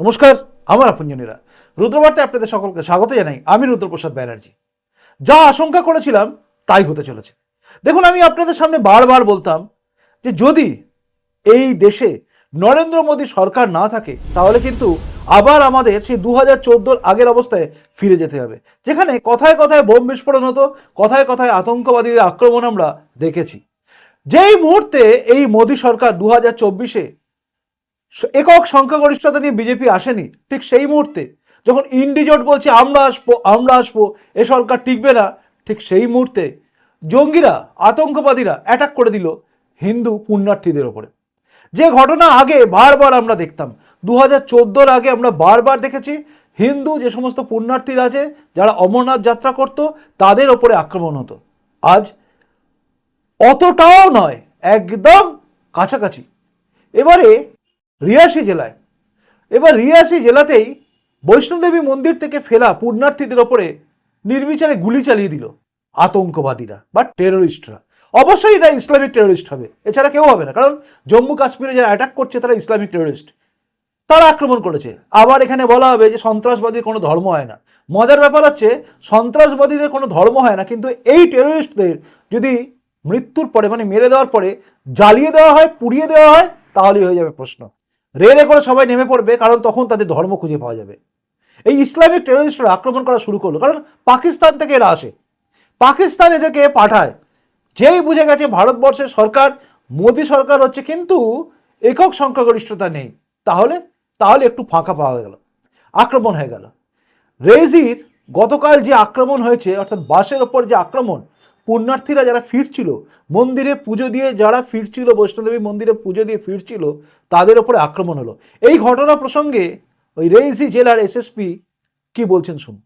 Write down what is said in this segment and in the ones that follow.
নমস্কার, আমার আপনজনীরা। রুদ্রবার্তায় আপনাদের সকলকে স্বাগত জানাই আমি রুদ্রপ্রসাদ ব্যানার্জি। যা আশঙ্কা করেছিলাম, তাই হতে চলেছে। দেখুন, আমি আপনাদের সামনে বারবার বলতাম যে যদি এই দেশে নরেন্দ্র মোদী সরকার না থাকে, তাহলে কিন্তু আবার আমাদের সেই দু হাজার আগের অবস্থায় ফিরে যেতে হবে। যেখানে কথায় কথায় বোম বিস্ফোরণ হতো, কথায় কথায় আতঙ্কবাদীদের আক্রমণ আমরা দেখেছি। যেই মুহূর্তে এই মোদী সরকার দু হাজার চব্বিশে একক সংখ্যাগরিষ্ঠতা নিয়ে বিজেপি আসেনি, ঠিক সেই মুহূর্তে যখন ইন্ডিজোট বলছে, আমরা আসব আমরা আসব এ সরকার টিকবে না, ঠিক সেই মুহূর্তে জঙ্গিরা, আতঙ্কবাদীরা অ্যাটাক করে দিল হিন্দু পুণ্যার্থীদের ওপরে। যে ঘটনা আগে বারবার আমরা দেখতাম দু হাজার আগে আমরা বারবার দেখেছি, হিন্দু যে সমস্ত পুণ্যার্থীরা আছে, যারা অমরনাথ যাত্রা করত, তাদের ওপরে আক্রমণ হতো। আজ অতটাও নয়, একদম কাছাকাছি। এবারে রিয়াসি জেলায়। এবার রিয়াসি জেলাতেই বৈষ্ণোদেবী মন্দির থেকে ফেলা পুণ্যার্থীদের ওপরে নির্বিচারে গুলি চালিয়ে দিল আতঙ্কবাদীরা বা টেরোরিস্টরা অবশ্যই এরা ইসলামিক টেরোরিস্ট হবে, এছাড়া কেউ হবে না, কারণ জম্মু কাশ্মীরে যারা অ্যাটাক করছে তারা ইসলামিক টেরোরিস্ট তারা আক্রমণ করেছে। আবার এখানে বলা হবে যে সন্ত্রাসবাদীর কোনো ধর্ম হয় না। মজার ব্যাপার হচ্ছে, সন্ত্রাসবাদীদের কোনো ধর্ম হয় না, কিন্তু এই টেরোরিস্টদের যদি মৃত্যুর পরে মানে মেরে দেওয়ার পরে জ্বালিয়ে দেওয়া হয়, পুড়িয়ে দেওয়া হয়, তাহলেই হয়ে যাবে প্রশ্ন। রেলে করে সবাই নেমে পড়বে, কারণ তখন তাদের ধর্ম খুঁজে পাওয়া যাবে। এই ইসলামিক টেরোরিস্টরা আক্রমণ করা শুরু করল, কারণ পাকিস্তান থেকে এরা আসে। পাকিস্তান এদেরকে পাঠায়। যেই বুঝে গেছে ভারতবর্ষের সরকার, মোদী সরকার হচ্ছে, কিন্তু একক সংখ্যাগরিষ্ঠতা নেই। তাহলে তাহলে একটু ফাঁকা পাওয়া গেল, আক্রমণ হয়ে গেল। রেজির গতকাল যে আক্রমণ হয়েছে, অর্থাৎ বাসের ওপর যে আক্রমণ পুণ্যার্থীরা যারা ফিরছিল মন্দিরে পুজো দিয়ে যারা ফিরছিল বৈষ্ণোদেবী মন্দিরে পুজো দিয়ে ফিরছিল তাদের ওপরে আক্রমণ হলো এই ঘটনা প্রসঙ্গে ওই রেইজি জেলার এসএসপি কি বলছেন শুনুন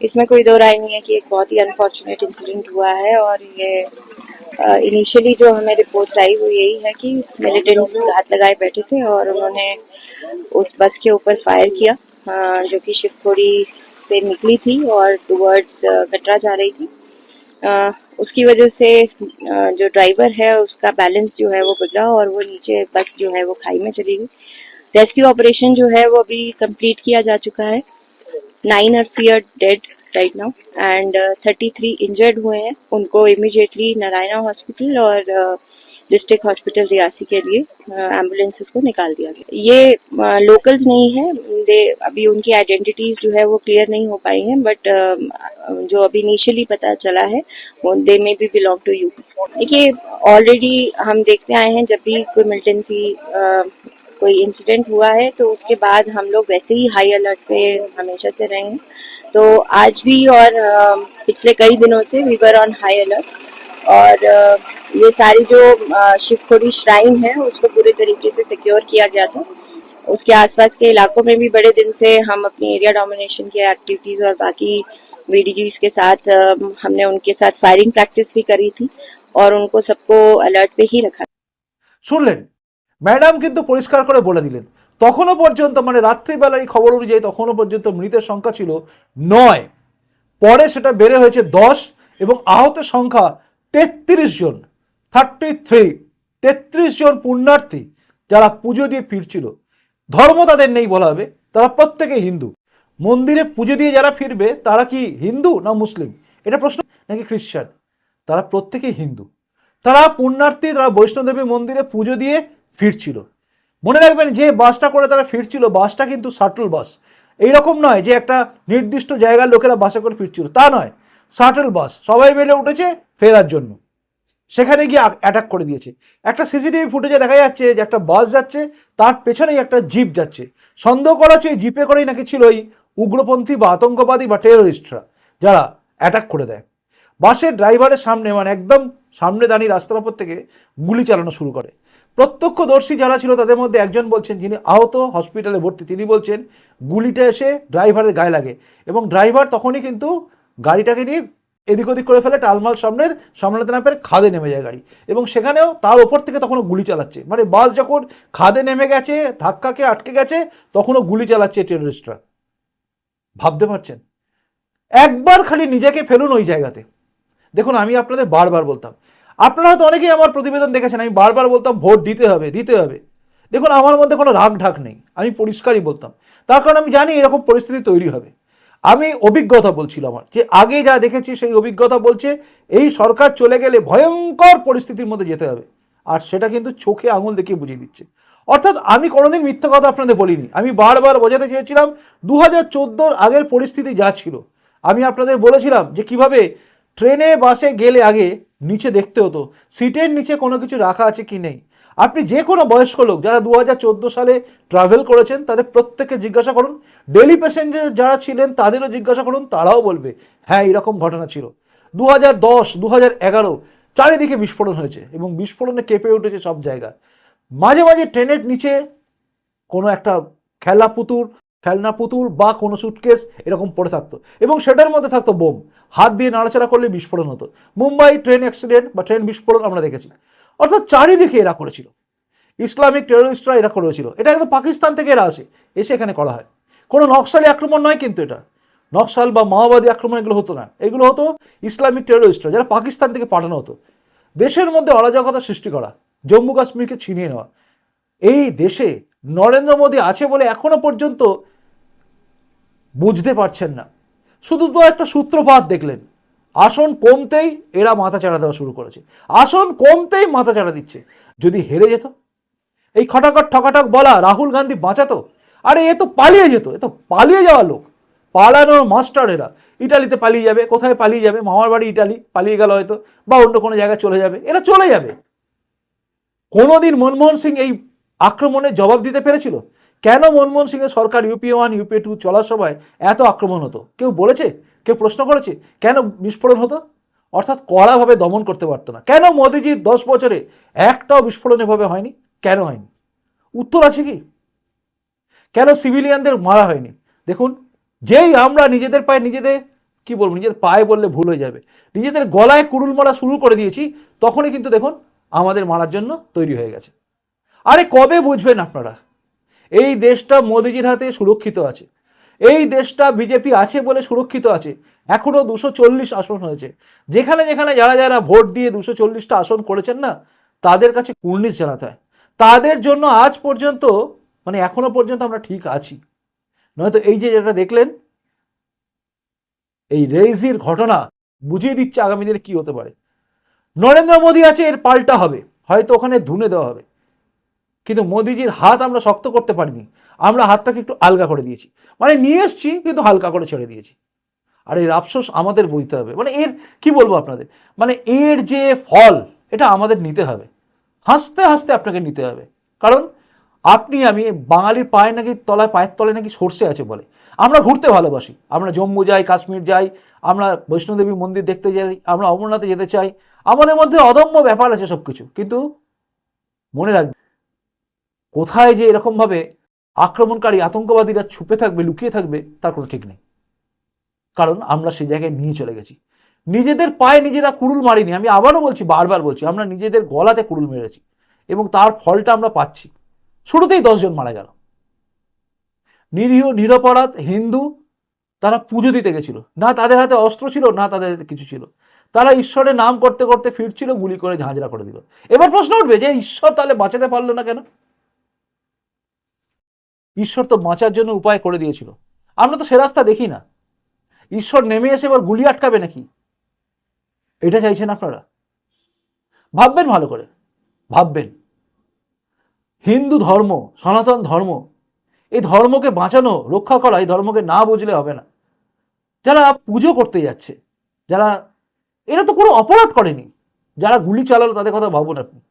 इसमें कोई दो राय नहीं है कि एक बहुत ही अनफॉर्चुनेट इंसिडेंट हुआ है और ये इनिशियली जो हमें रिपोर्ट्स आई वो यही है कि मिलिटेंट्स घात लगाए बैठे थे और उन्होंने उस बस के ऊपर फायर किया अ, जो कि शिवखोड़ी से निकली थी और टुवर्ड्स कटरा जा रही थी उसकी वजह से जो ड्राइवर है, उसका बैलेंस जो है वो बिगड़ा और वो नीचे बस जो है वो खाई में चली गई। रेस्क्यू ऑपरेशन जो है वो अभी कंप्लीट किया जा चुका है। Nine are fear dead right now and thirty three injured हुए हैं। उनको इमिजिएटली नारायणा हॉस्पिटल और डिस्ट्रिक्ट हॉस्पिटल रियासी के लिए एम्बुलेंसेस को निकाल दिया गया। ये लोकल्स नहीं है। दे, अभी उनकी आइडेंटिटीज जो है वो क्लियर नहीं हो पाई हैं बट जो अभी इनिशियली पता चला है, वो they may be belong to you देखिए ऑलरेडी हम देखते आए हैं, जब भी कोई मिलिटेंसी कोई इंसिडेंट हुआ है तो उसके बाद हम लोग वैसे ही हाई अलर्ट पे हमेशा से रहे हैं। तो आज भी और पिछले कई दिनों से we were on high alert और ये सारी जो अ, शिवखोड़ी श्राइन है उसको पूरे तरीके से सिक्योर किया गया था उसके आसपास के इलाकों में भी बड़े दिन से हम अपनी एरिया डोमिनेशन की एक्टिविटीज और बाकी वीडीजीज के साथ अ, हमने उनके साथ फायरिंग प्रैक्टिस भी करी थी और उनको सबको अलर्ट पे ही रखा শুনলেন ম্যাডাম কিন্তু পরিষ্কার করে বলে দিলেন তখনও পর্যন্ত মানে রাত্রিবেলার এই খবর অনুযায়ী তখনও পর্যন্ত মৃতের সংখ্যা ছিল নয় পরে সেটা বেড়ে হয়েছে দশ এবং আহতের সংখ্যা তেত্রিশ জন থার্টি থ্রি তেত্রিশ জন পুণ্যার্থী যারা পুজো দিয়ে ফিরছিল। ধর্ম তাদের নেই বলা হবে, তারা প্রত্যেকে হিন্দু। মন্দিরে পুজো দিয়ে যারা ফিরবে, তারা কি হিন্দু না মুসলিম? এটা প্রশ্ন, নাকি খ্রিস্টান? তারা প্রত্যেকেই হিন্দু। তারা পুণ্যার্থী, তারা বৈষ্ণোদেবী মন্দিরে পুজো দিয়ে ফিরছিল। মনে রাখবেন, যে বাসটা করে তারা ফিরছিল, বাসটা কিন্তু শাটল বাস। এইরকম নয় যে একটা নির্দিষ্ট জায়গার লোকেরা বাসে করে ফিরছিল, তা নয়। শাটল বাস, সবাই মিলে উঠেছে ফেরার জন্য। সেখানে গিয়ে অ্যাটাক করে দিয়েছে। একটা সিসিটিভি ফুটেজে দেখা যাচ্ছে যে একটা বাস যাচ্ছে, তার পেছনেই একটা জিপ যাচ্ছে। সন্দেহ করা হচ্ছে এই জিপে করেই নাকি ছিল এই উগ্রপন্থী বা আতঙ্কবাদী বা টেরোরিস্টরা যারা অ্যাটাক করে দেয়। বাসের ড্রাইভারের সামনে মানে একদম সামনে দাঁড়িয়ে রাস্তার ওপর থেকে গুলি চালানো শুরু করে। প্রত্যক্ষদর্শী যারা ছিল তাদের মধ্যে একজন বলছেন যিনি আহত হসপিটালে ভর্তি, তিনি বলছেন, গুলিটা এসে ড্রাইভারের গায়ে লাগে। এবং ড্রাইভার তখনই কিন্তু গাড়িটাকে নিয়ে এদিক ওদিক করে ফেলে টালমাল সামনের সামলাতে না পেরে খাদে নেমে যায় গাড়ি। এবং সেখানেও তার ওপর থেকে তখনও গুলি চালাচ্ছে। মানে বাস যখন খাদে নেমে গেছে ধাক্কাকে আটকে গেছে, তখনও গুলি চালাচ্ছে টেরোরিস্টরা ভাবতে পারছেন? একবার খালি নিজেকে ফেলুন ওই জায়গাতে। দেখুন, আমি আপনাদের বারবার বলতাম। আপনারা হয়তো অনেকেই আমার প্রতিবেদন দেখেছেন, আমি বারবার বলতাম, ভোট দিতে হবে দিতে হবে। দেখুন, আমার মধ্যে কোনো রাগ ঢাক নেই। আমি পরিষ্কারই বলতাম। তার কারণ আমি জানি এরকম পরিস্থিতি তৈরি হবে। আমি অভিজ্ঞতা বলছিল আমার, যে আগে যা দেখেছি সেই অভিজ্ঞতা বলছে, এই সরকার চলে গেলে ভয়ঙ্কর পরিস্থিতির মধ্যে যেতে হবে। আর সেটা কিন্তু চোখে আঙুল দেখিয়ে বুঝিয়ে দিচ্ছে। অর্থাৎ আমি কোনোদিন মিথ্যা কথা আপনাদের বলিনি। আমি বারবার বোঝাতে চেয়েছিলাম দু হাজার আগের পরিস্থিতি যা ছিল। আমি আপনাদের বলেছিলাম যে কীভাবে ট্রেনে, বাসে গেলে আগে নিচে দেখতে হতো, সিটের নিচে কোনো কিছু রাখা আছে কি নেই। আপনি যে কোনো বয়স্ক লোক যারা দু হাজার চোদ্দ সালে ট্রাভেল করেছেন, তাদের প্রত্যেককে জিজ্ঞাসা করুন। ডেলি প্যাসেঞ্জার যারা ছিলেন, তাদেরও জিজ্ঞাসা করুন, তারাও বলবে হ্যাঁ এরকম ঘটনা ছিল। দু হাজার দশ দু হাজার এগারো, চারিদিকে বিস্ফোরণ হয়েছে এবং বিস্ফোরণে কেঁপে উঠেছে সব জায়গা। মাঝে মাঝে ট্রেনের নিচে কোনো একটা খেলা পুতুল, খেলনা পুতুল বা কোনো সুটকেস এরকম পড়ে থাকতো এবং সেটার মধ্যে থাকতো বোম। হাত দিয়ে নাড়াচাড়া করলে বিস্ফোরণ হতো। মুম্বাই ট্রেন অ্যাক্সিডেন্ট বা ট্রেন বিস্ফোরণ আমরা দেখেছি। অর্থাৎ চারিদিকে এরা করেছিল। ইসলামিক টেরোরিস্টরা এরা করেছিল। এটা একদম পাকিস্তান থেকে এরা আসে, এসে এখানে করা হয়। কোনো নকশালি আক্রমণ নয় কিন্তু এটা। নকশাল বা মাওবাদী আক্রমণ এগুলো হতো না। এগুলো হতো ইসলামিক টেরোরিস্টরা, যারা পাকিস্তান থেকে পাঠানো হতো। দেশের মধ্যে অরাজকতা সৃষ্টি করা, জম্মু কাশ্মীরকে ছিনিয়ে নেওয়া। এই দেশে নরেন্দ্র মোদী আছে বলে এখনও পর্যন্ত বুঝতে পারছেন না। শুধু তো একটা সূত্রপাত দেখলেন। আসন কমতেই এরা মাথা চাড়া দেওয়া শুরু করেছে। আসন কমতেই মাথা চাড়া দিচ্ছে। যদি হেরে যেত? এই খটাখট, ঠকাঠক বলা রাহুল গান্ধী বাঁচাতো? আরে, এ তো পালিয়ে যেত, এ তো পালিয়ে যাওয়া লোক। পালানোর মাস্টার এরা। ইটালিতে পালিয়ে যাবে, কোথায় পালিয়ে যাবে? মামার বাড়ি ইটালি, পালিয়ে গেল হয়তো, বা অন্য কোনো জায়গায় চলে যাবে। এরা চলে যাবে। কোনোদিন মনমোহন সিং এই আক্রমণের জবাব দিতে পেরেছিল? কেন মনমোহন সিংয়ের সরকার ইউপি ওয়ান, ইউপি টু চলার সময় এত আক্রমণ হতো? কেউ বলেছে? কেউ প্রশ্ন করেছে, কেন বিস্ফোরণ হতো? অর্থাৎ কড়াভাবে দমন করতে পারতো না। কেন মোদিজির দশ বছরে একটাও বিস্ফোরণ এভাবে হয়নি? কেন হয়নি? উত্তর আছে কি? কেন সিভিলিয়ানদের মারা হয়নি? দেখুন, যেই আমরা নিজেদের পায়ে নিজেদের, কি বলব, নিজেদের পায়ে বললে ভুল হয়ে যাবে। নিজেদের গলায় কুড়ুল মারা শুরু করে দিয়েছি, তখনই কিন্তু দেখুন, আমাদের মারার জন্য তৈরি হয়ে গেছে। আরে কবে বুঝবেন আপনারা? এই দেশটা মোদিজির হাতে সুরক্ষিত আছে। এই দেশটা বিজেপি আছে বলে সুরক্ষিত আছে। এখনও দুশো চল্লিশ আসন হয়েছে। যেখানে যেখানে যারা যারা ভোট দিয়ে দুশো চল্লিশটা আসন করেছেন না, তাদের কাছে কুর্নিশ জানাতে হয়। তাদের জন্য আজ পর্যন্ত মানে এখনও পর্যন্ত আমরা ঠিক আছি। নয়তো এই যে যেটা দেখলেন, এই রেইজির ঘটনা বুঝিয়ে দিচ্ছে আগামী দিনে কি হতে পারে। নরেন্দ্র মোদী আছে, এর পাল্টা হবে। হয়তো ওখানে ধুনে দেওয়া হবে। কিন্তু মোদিজির হাত আমরা শক্ত করতে পারিনি। আমরা হাতটাকে একটু আলগা করে দিয়েছি। মানে নিয়ে এসছি, কিন্তু হালকা করে ছেড়ে দিয়েছি। আর এর আফসোস আমাদের বুঝতে হবে। মানে এর, কি বলব আপনাদের? মানে এর যে ফল, এটা আমাদের নিতে হবে। হাসতে হাসতে আপনাকে নিতে হবে। কারণ আপনি, আমি, বাঙালির পায়ে নাকি তলায়, পায়ের তলায় নাকি সর্ষে আছে বলে। আমরা ঘুরতে ভালোবাসি। আমরা জম্মু যাই, কাশ্মীর যাই, আমরা বৈষ্ণোদেবী মন্দির দেখতে যাই, আমরা অমরনাথে যেতে চাই। আমাদের মধ্যে অদম্য ব্যাপার আছে সব কিছু কিন্তু মনে রাখবে কোথায় যে এরকমভাবে আক্রমণকারী আতঙ্কবাদীরা ছুপে থাকবে, লুকিয়ে থাকবে, তার কোনো ঠিক নেই। কারণ আমরা সেই জায়গায় নিয়ে চলে গেছি। নিজেদের পায়ে নিজেরা কুড়ুল মারিনি, আমি আবারও বলছি, বারবার বলছি, আমরা নিজেদের গলাতে কুড়ুল মেরেছি এবং তার ফলটা আমরা পাচ্ছি। শুরুতেই দশজন মারা গেল। নিরীহ, নিরপরাধ হিন্দু তারা পুজো দিতে গেছিল। না তাদের হাতে অস্ত্র ছিল, না তাদের হাতে কিছু ছিল। তারা ঈশ্বরের নাম করতে করতে ফিরছিল, গুলি করে ঝাঁঝরা করে দিল। এবার প্রশ্ন উঠবে যে ঈশ্বর তাহলে বাঁচাতে পারল না কেন? ঈশ্বর তো বাঁচার জন্য উপায় করে দিয়েছিল। আমরা তো সে রাস্তা দেখি না। ঈশ্বর নেমে এসে এবার গুলি আটকাবে নাকি? এটা চাইছেন আপনারা? ভাববেন ভালো করে। ভাববেন। হিন্দু ধর্ম, সনাতন ধর্ম, এই ধর্মকে বাঁচানো, রক্ষা করা, এই ধর্মকে না বুঝলে হবে না। যারা পুজো করতে যাচ্ছে, যারা, এরা তো কোনো অপরাধ করেনি। যারা গুলি চালালো তাদের কথা ভাবুন আপনি।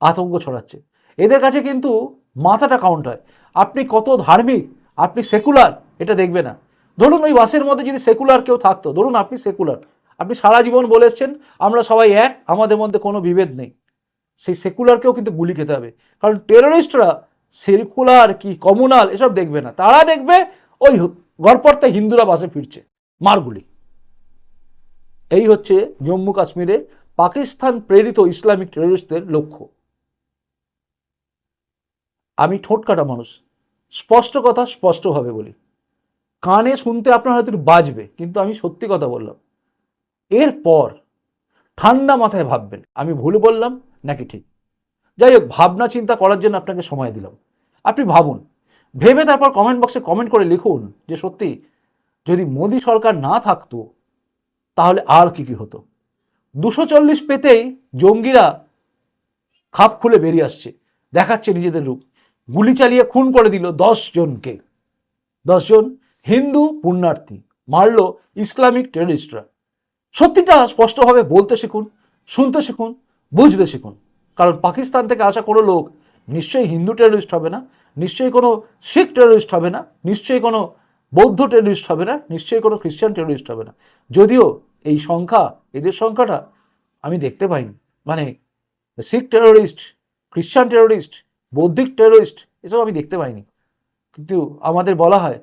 আতঙ্ক ছড়াচ্ছে। এদের কাছে কিন্তু মাথাটা কাউন্ট হয়। আপনি কত ধার্মিক, আপনি সেকুলার এটা দেখবে না। ধরুন ওই বাসের মধ্যে যদি সেকুলার কেউ থাকতো, ধরুন আপনি সেকুলার আপনি সারা জীবন বলে এসছেন, আমরা সবাই এক, আমাদের মধ্যে কোনো বিভেদ নেই। সেই সেকুলারকেও কিন্তু গুলি খেতে হবে। কারণ টেরোরিস্টরা সেকুলার কি কমুনাল এসব দেখবে না। তারা দেখবে ওই গড়পড়তে হিন্দুরা বাসে ফিরছে মারগুলি এই হচ্ছে জম্মু কাশ্মীরে পাকিস্তান প্রেরিত ইসলামিক টেরোরিস্টদের লক্ষ্য। আমি ঠোঁট কাটা মানুষ। স্পষ্ট কথা স্পষ্টভাবে বলি। কানে শুনতে আপনার হয়তো বাজবে, কিন্তু আমি সত্যি কথা বললাম। এরপর ঠান্ডা মাথায় ভাববেন, আমি ভুল বললাম নাকি ঠিক? যাই হোক, ভাবনা চিন্তা করার জন্য আপনাকে সময় দিলাম। আপনি ভাবুন, ভেবে তারপর কমেন্ট বক্সে কমেন্ট করে লিখুন যে সত্যি যদি মোদী সরকার না থাকতো, তাহলে আর কি কি হতো? দুশো চল্লিশ পেতেই জঙ্গিরা খাপ খুলে বেরিয়ে আসছে, দেখাচ্ছে নিজেদের রূপ। গুলি চালিয়ে খুন করে দিল দশ জনকে। দশজন হিন্দু পুণ্যার্থী মারল ইসলামিক টেররিস্টরা। সত্যিটা স্পষ্টভাবে বলতে শিখুন, শুনতে শিখুন, বুঝতে শিখুন। কারণ পাকিস্তান থেকে আসা কোনো লোক নিশ্চয়ই হিন্দু টেররিস্ট হবে না, নিশ্চয়ই কোনো শিখ টেররিস্ট হবে না, নিশ্চয়ই কোনো বৌদ্ধ টেররিস্ট হবে না, নিশ্চয়ই কোনো খ্রিস্টান টেররিস্ট হবে না। যদিও এই সংখ্যা, এদের সংখ্যাটা আমি দেখতে পাইনি। মানে শিখ টেররিস্ট, খ্রিস্টান টেররিস্ট বৌদ্ধিক টেররিস্ট এসব আমি দেখতে পাইনি। কিন্তু আমাদের বলা হয়,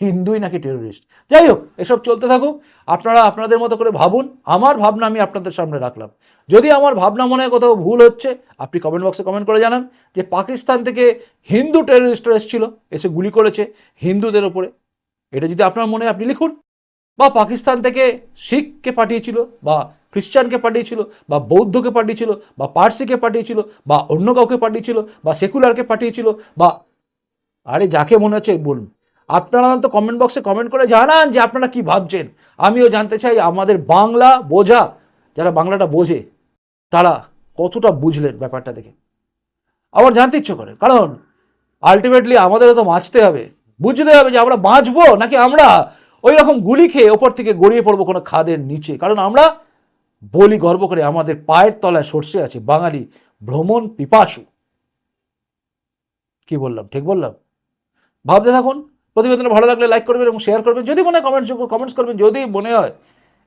হিন্দুই নাকি টেররিস্ট যাই হোক, এসব চলতে থাকুক। আপনারা আপনাদের মতো করে ভাবুন। আমার ভাবনা আমি আপনাদের সামনে রাখলাম। যদি আমার ভাবনা মনে হয় কোথাও ভুল হচ্ছে, আপনি কমেন্ট বক্সে কমেন্ট করে জানান যে পাকিস্তান থেকে হিন্দু টেররিস্টরা এসেছিল, এসে গুলি করেছে হিন্দুদের ওপরে এটা যদি আপনার মনে আপনি লিখুন। বা পাকিস্তান থেকে শিখকে পাঠিয়েছিল, বা খ্রিস্টানকে পাঠিয়েছিল, বা বৌদ্ধকে পাঠিয়েছিল, বা পার্সিকে পাঠিয়েছিল, বা অন্য কাউকে পাঠিয়েছিল, বা সেকুলারকে পাঠিয়েছিল, বা আরে যাকে মনে হচ্ছে বলুন। আপনারা তো কমেন্ট বক্সে কমেন্ট করে জানান যে আপনারা কি ভাবছেন। আমিও জানতে চাই আমাদের বাংলা বোঝা, যারা বাংলাটা বোঝে, তারা কতটা বুঝলেন ব্যাপারটা দেখে। আবার জানতে ইচ্ছে করে, কারণ আলটিমেটলি আমাদেরও তো বাঁচতে হবে। বুঝতে হবে যে আমরা বাঁচবো নাকি আমরা ওই রকম গুলি খেয়ে ওপর থেকে গড়িয়ে পড়ব কোনো খাদের নিচে। কারণ আমরা বলি গর্ব করে আমাদের পায়ের তলায় সর্ষে আছে, বাঙালি ভ্রমণ পিপাসু। কি বললাম? ঠিক বললাম? ভাবতে থাকুন, প্রতিবেদন ভালো লাগলে লাইক করবেন এবং শেয়ার করবেন। যদি মনে হয় কমেন্টস কমেন্টস করবেন, যদি মনে হয়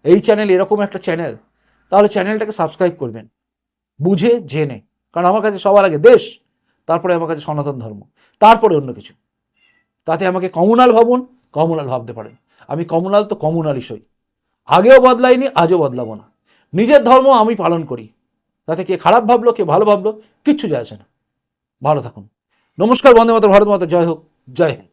এই চ্যানেল এরকম একটা চ্যানেল তাহলে চ্যানেলটাকে সাবস্ক্রাইব করবেন। বুঝে, জেনে। কারণ আমার কাছে সবার আগে দেশ, তারপরে আমার কাছে সনাতন ধর্ম, তারপরে অন্য কিছু। তাতে আমাকে কমুনাল ভাবুন কমুনাল ভাবতে পারেন। আমি কমুনাল তো কমুনালই সই। আগেও বদলাইনি, আজও বদলাবো না। নিজের ধর্ম আমি পালন করি। তাতে কে খারাপ ভাবলো, কে ভালো ভাবলো, কিচ্ছু যায় আসে না। ভালো থাকুন। নমস্কার, বন্দে মাতা ভারত মাতা, জয় হোক, জয় হিন্দ।